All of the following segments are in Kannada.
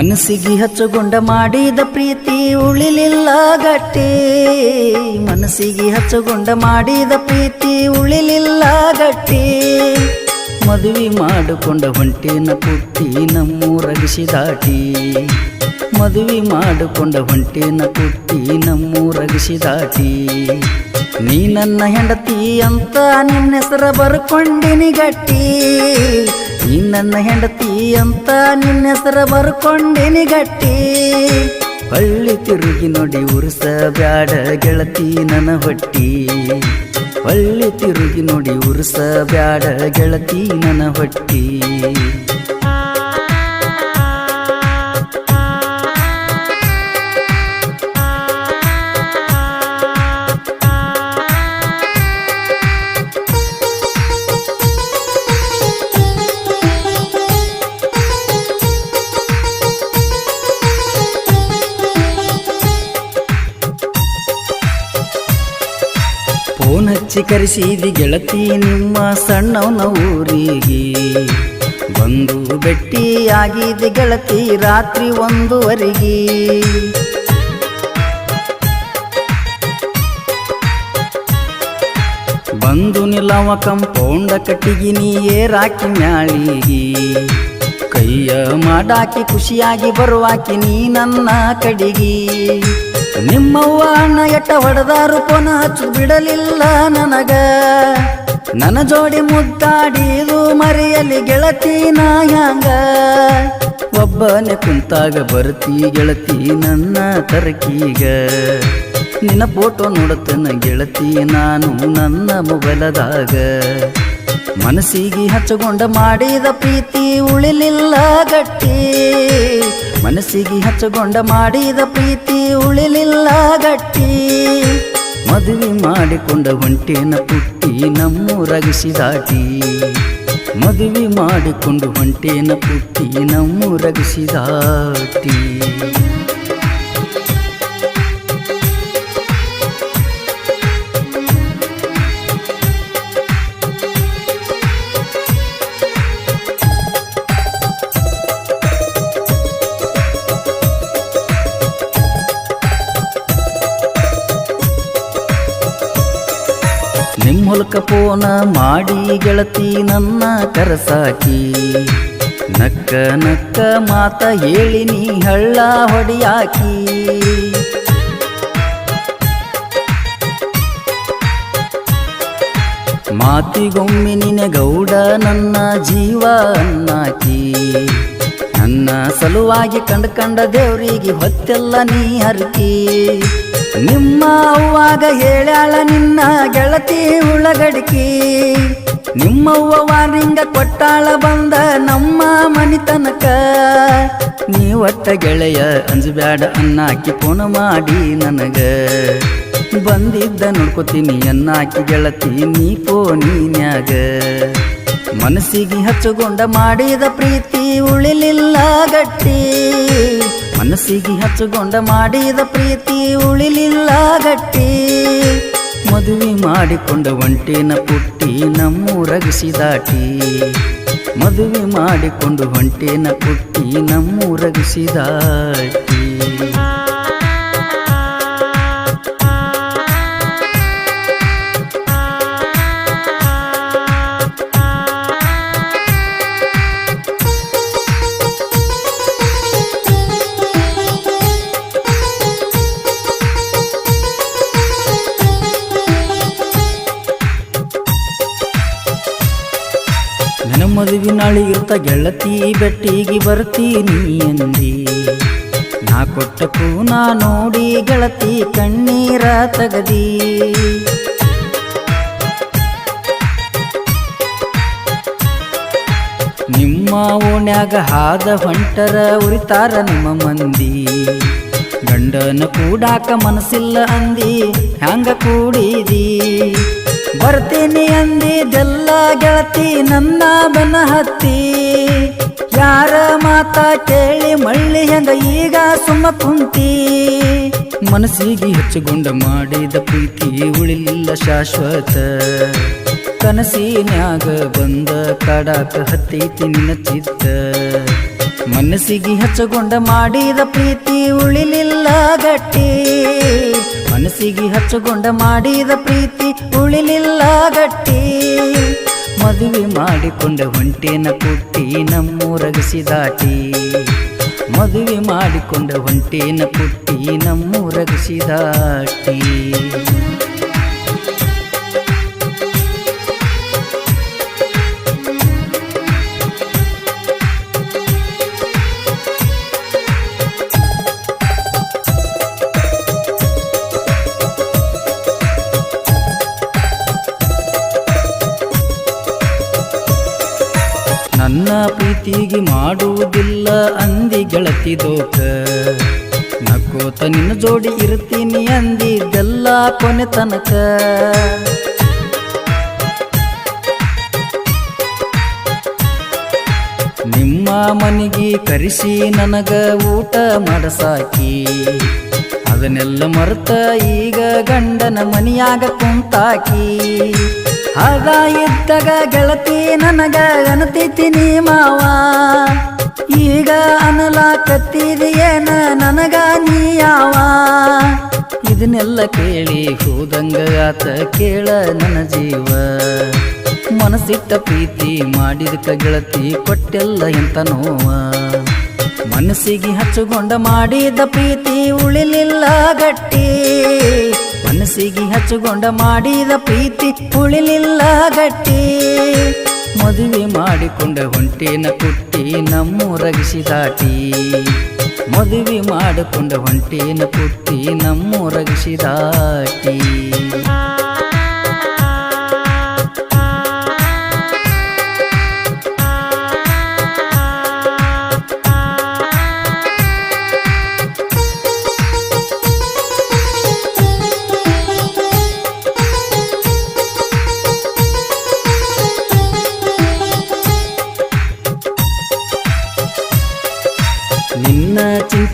ಮನಸ್ಸಿಗೆ ಹಚ್ಚುಗೊಂಡ ಮಾಡಿದ ಪ್ರೀತಿ ಉಳಿಲಿಲ್ಲ ಗಟ್ಟಿ. ಮನಸ್ಸಿಗೆ ಹಚ್ಚುಗೊಂಡ ಮಾಡಿದ ಪ್ರೀತಿ ಉಳಿಲಿಲ್ಲ ಗಟ್ಟಿ. ಮದುವೆ ಮಾಡಿಕೊಂಡ ಹೊಂಟಿನ ಪುಟ್ಟಿ ನಮ್ಮೂರಗಿಸಿ ದಾಟಿ. ಮದುವೆ ಮಾಡಿಕೊಂಡ ಹೊಂಟಿನ ಪುಟ್ಟಿ ನಮ್ಮೂರಗಿಸಿ ದಾಟಿ. ನೀ ನನ್ನ ಹೆಂಡತಿ ಅಂತ ನಿನ್ನ ಹೆಸರ ಬರ್ಕೊಂಡಿನಿ ಗಟ್ಟಿ. ನನ್ನ ಹೆಂಡತಿ ಅಂತ ನಿನ್ನ ಹೆಸರ ಬರ್ಕೊಂಡಿನಿ ಗಟ್ಟಿ. ಹಳ್ಳಿ ತಿರುಗಿ ನೋಡಿ ಉರ್ಸ ಬ್ಯಾಡ ಗೆಳತಿ ನನ್ನ ಹೊಟ್ಟಿ. ಹಳ್ಳಿ ತಿರುಗಿ ನೋಡಿ ಉರ್ಸ ಬ್ಯಾಡ ಗೆಳತಿ ನನ್ನ ಹೊಟ್ಟಿ. ಹಚ್ಚಿ ಕರೆಸಿದಿ ಗೆಳತಿ ನಿಮ್ಮ ಸಣ್ಣವನ ಊರಿಗೆ. ಬಂದು ಭೆಟ್ಟಿಯಾಗಿದೆ ಗೆಳತಿ ರಾತ್ರಿ ಒಂದುವರೆಗೆ. ಬಂದು ನಿಲ್ಲವ ಕಂಪೌಂಡ ಕಟ್ಟಿಗಿ ನೀ ಏರಾಕಿ ಮ್ಯಾಳಿಗಿ. ಕೈಯ ಮಾಡಾಕಿ ಖುಷಿಯಾಗಿ ಬರುವಾಕಿ ನೀ ನನ್ನ ಕಡಿಗಿ. ನಿಮ್ಮವ್ವ ಅಣ್ಣ ಎಟ್ಟ ಹೊಡೆದಾರು ಪೊನ ಹಚ್ಚು ಬಿಡಲಿಲ್ಲ ನನಗ. ನನ್ನ ಜೋಡಿ ಮುದ್ದಾಡಿದು ಮರೆಯಲಿ ಗೆಳತಿ ನಾ ಹ್ಯಾಂಗ. ಒಬ್ಬನೇ ಕುಂತಾಗ ಬರ್ತಿ ಗೆಳತಿ ನನ್ನ ತರಕೀಗ. ನಿನ್ನ ಫೋಟೋ ನೋಡತನ ಗೆಳತಿ ನಾನು ನನ್ನ ಮೊಬೈಲದಾಗ. ಮನಸ್ಸಿಗೆ ಹಚ್ಚಗೊಂಡ ಮಾಡಿದ ಪ್ರೀತಿ ಉಳಿಲಿಲ್ಲ ಗಟ್ಟಿ. ಮನಸ್ಸಿಗೆ ಹಚ್ಚಗೊಂಡ ಮಾಡಿದ ಪ್ರೀತಿ ಉಳಿಲಿಲ್ಲ ಗಟ್ಟಿ. ಮದುವೆ ಮಾಡಿಕೊಂಡ ಹೊಂಟೇನ ಪುಟ್ಟಿ ನಮ್ಮೂರಗಿಸಿ ದಾಟಿ ಮದುವೆ ಮಾಡಿಕೊಂಡು ಹೊಂಟೇನ ಪುಟ್ಟಿ ನಮ್ಮೂರಗಿಸಿ ನಿಮ್ಮ ಪೋನ ಮಾಡಿ ಗೆಳತಿ ನನ್ನ ಕರಸಾಕಿ. ನಕ್ಕ ನಕ್ಕ ಮಾತ ಹೇಳಿ ನೀ ಹಳ್ಳ ಹೊಡಿಯಾಕಿ. ಮಾತಿಗೊಮ್ಮೆ ನಿನೆ ಗೌಡ ನನ್ನ ಜೀವ ನನ್ನ ಸಲುವಾಗಿ ಕಂಡ ಕಂಡ ದೇವ್ರಿಗೆ ಹೊತ್ತೆಲ್ಲ ನೀ ಹರಕಿ. ನಿಮ್ಮ ಅವ್ವಾಗ ಹೇಳ್ಯಾಳ ನಿನ್ನ ಗೆಳತಿ ಉಳಗಡಿಕಿ. ನಿಮ್ಮವ್ವ ವಾರಿಂಗ ಕೊಟ್ಟಾಳ ಬಂದ ನಮ್ಮ ಮನಿತನಕ. ನೀ ಒಟ್ಟ ಗೆಳೆಯ ಅಂಜಬ್ಯಾಡ ಅನ್ನಾಕಿ ಫೋನ್ ಮಾಡಿ ನನಗ. ಬಂದಿದ್ದ ನೋಡ್ಕೋತೀನಿ ಅನ್ನಾಕಿ ಗೆಳತಿ, ನೀ ಫೋನಿನ್ಯಾಗ ಮನಸ್ಸಿಗೆ ಹಚ್ಚುಗೊಂಡ ಮಾಡಿದ ಪ್ರೀತಿ ಉಳಿಲಿಲ್ಲ ಗಟ್ಟಿ. ಮನಸ್ಸಿಗೆ ಹಚ್ಚುಗೊಂಡ ಮಾಡಿದ ಪ್ರೀತಿ ಉಳಿಲಿಲ್ಲ ಗಟ್ಟಿ. ಮದುವೆ ಮಾಡಿಕೊಂಡ ಒಂಟೇನ ಪುಟ್ಟಿ ನಮ್ಮೂರಗಿಸಿ ದಾಟಿ ಮದುವೆ ಮಾಡಿಕೊಂಡು ಹೊಂಟೇನ ಪುಟ್ಟಿ ನಮ್ಮೂರಗಿಸಿ ದಾಟಿ ನನ್ನ ಮದುವೆ ನಾಳೆ ಇರ್ತ ಗೆಳತಿ ಬೆಟ್ಟಿಗೆ ಬರ್ತೀನಿ ಅಂದಿ. ನಾ ಕೊಟ್ಟ ಪೂನ ನೋಡಿ ಗೆಳತಿ ಕಣ್ಣೀರ ತಗದಿ. ನಿಮ್ಮ ಓಣ್ಯಾಗ ಹಾದ ಹೊಂಟರ ಉರಿತಾರ ನಿಮ್ಮ ಮಂದಿ. ಗಂಡನ ಕೂಡಾಕ ಮನಸ್ಸಿಲ್ಲ ಅಂದಿ, ಹ್ಯಾಂಗ ಕೂಡಿದಿ? ಬರ್ತೀನಿ ಅಂದಿದ್ದೆಲ್ಲ ಗೆಳತಿ, ನನ್ನ ಬನ ಹತ್ತಿ. ಯಾರ ಮಾತ ಕೇಳಿ ಮಳ್ಳಿ ಹೆಂಗ ಈಗ ಸುಮ್ಮ ಕುಂತಿ. ಮನಸ್ಸಿಗೆ ಹೆಚ್ಚುಗೊಂಡ ಮಾಡಿದ ಪ್ರೀತಿ ಉಳಿಲಿಲ್ಲ ಶಾಶ್ವತ. ಕನಸಿನ್ಯಾಗ ಬಂದ ಕಾಡಾಕ ಹತ್ತೈತಿ ನಿನ್ನ ಚಿತ್ತ. ಮನಸ್ಸಿಗೆ ಹಚ್ಚಗೊಂಡ ಮಾಡಿದ ಪ್ರೀತಿ ಉಳಿಲಿಲ್ಲ ಗಟ್ಟಿ. ಮನಸ್ಸಿಗೆ ಹಚ್ಚಗೊಂಡ ಮಾಡಿದ ಪ್ರೀತಿ ಉಳಿಲಿಲ್ಲ ಗಟ್ಟಿ. ಮದುವೆ ಮಾಡಿಕೊಂಡ ಹೊಂಟೇನ ಪುಟ್ಟಿ ನಮ್ಮೂರಗಸಿದಾಟಿ. ಮದುವೆ ಮಾಡಿಕೊಂಡ ಹೊಂಟೇನ ಕುಟ್ಟಿ ನಮ್ಮೂರಗಸಿದಾಟಿ. ನನ್ನ ಪ್ರೀತಿಗೆ ಮಾಡುವುದಿಲ್ಲ ಅಂದಿ ಗೆಳತಿ ದೋಕ ನಕೋತ ನಿನ್ನ ಜೋಡಿ ಇರ್ತೀನಿ ಅಂದಿದ್ದೆಲ್ಲ ಕೊನೆ ತನಕ. ನಿಮ್ಮ ಮನೆಗೆ ಕರೆಸಿ ನನಗ ಊಟ ಮಾಡಸಾಕಿ. ಅದನ್ನೆಲ್ಲ ಮರೆತ ಈಗ ಗಂಡನ ಮನಿಯಾಗ ಕುಂತಾಕಿ. ಆಗ ಇದ್ದಾಗ ಗೆಳತಿ ನನಗ ನೀ ಮಾವ. ಈಗ ಅನಲಾಕತ್ತಿದೆಯೇನ ನನಗ ನೀ ಯಾವ. ಇದನ್ನೆಲ್ಲ ಕೇಳಿ ಹೋದಂಗ ಆತ ಕೇಳ ನನ್ನ ಜೀವ. ಮನಸ್ಸಿಟ್ಟ ಪ್ರೀತಿ ಮಾಡಿದಕ ಗೆಳತಿ ಕೊಟ್ಟೆಲ್ಲ ಎಂತ ನೋವ. ಮನಸ್ಸಿಗೆ ಹಚ್ಚುಗೊಂಡ ಮಾಡಿದ ಪ್ರೀತಿ ಉಳಿಲಿಲ್ಲ ಗಟ್ಟಿ. ಮನಸ್ಸಿಗೆ ಹಚ್ಚುಗೊಂಡ ಮಾಡಿದ ಪ್ರೀತಿ ಉಳಿಲಿಲ್ಲ ಗಟ್ಟಿ. ಮದುವೆ ಮಾಡಿಕೊಂಡ ಹೊಂಟೇನ ಪುಟ್ಟಿ ನಮ್ಮೂರಗಿಸಿದಾಟಿ ಮದುವೆ ಮಾಡಿಕೊಂಡ ಹೊಂಟೇನ ಕುಟ್ಟಿ ನಮ್ಮೂರಗಿಸಿದಾಟಿ ನಿನ್ನ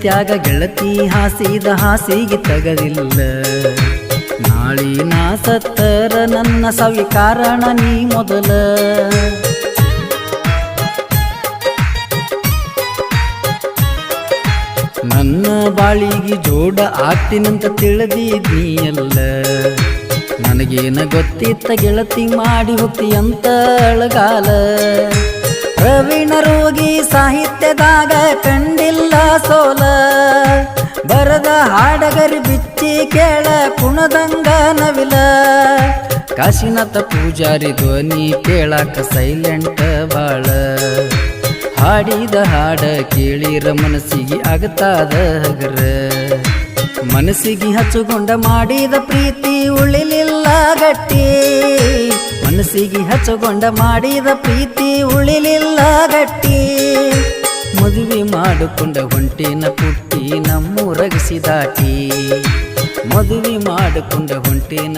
ಚಿಂತ್ಯಾಗ ಗೆಳತಿ ಹಾಸಿದ ಹಾಸಿಗೆ ತಗದಿಲ್ಲ ನಾ ಸತ್ತರ ನನ್ನ ಸವಿ ನೀ ಮೊದಲ. ನನ್ನ ಬಾಳಿಗೆ ಜೋಡ ಆಗ್ತೀನಂತ ತಿಳಿದಿದ್ದೀಯಲ್ಲ ನನಗೇನ ಗೊತ್ತಿತ್ತ ಗೆಳತಿ ಮಾಡಿ ಹೋಗ್ತಿ ಅಂತ ಅಳಗಾಲ. ಪ್ರವೀಣ ರೋಗಿ ಸಾಹಿತ್ಯದಾಗ ಕಂಡಿಲ್ಲ ಸೋಲ. ಬರದ ಹಾಡಗರಿ ಬಿಚ್ಚಿ ಕೇಳ ಕುಣದಂಗ ನವಿಲ. ಕಾಶಿನಾಥ ಪೂಜಾರಿ ಧ್ವನಿ ಕೇಳಾಕ ಸೈಲೆಂಟ್ ಬಾಳ. ಹಾಡಿದ ಹಾಡ ಕೇಳಿರ ಮನಸ್ಸಿಗೆ ಆಗತಾದ ಹಗರ. ಮನಸ್ಸಿಗೆ ಹಚ್ಚುಗೊಂಡ ಮಾಡಿದ ಪ್ರೀತಿ ಉಳಿಲಿಲ್ಲ ಗಟ್ಟಿ. ಮನಸ್ಸಿಗೆ ಹಚ್ಚಿಕೊಂಡ ಮಾಡಿದ ಪ್ರೀತಿ ಉಳಿಲಿಲ್ಲ ಗಟ್ಟಿ. ಮದುವೆ ಮಾಡಿಕೊಂಡ ಹೊಂಟಿನ ಪುಟ್ಟಿ ನಮ್ಮೂರಗಿಸಿದಾಟಿ ಮದುವೆ ಮಾಡಿಕೊಂಡ ಹೊಂಟಿನ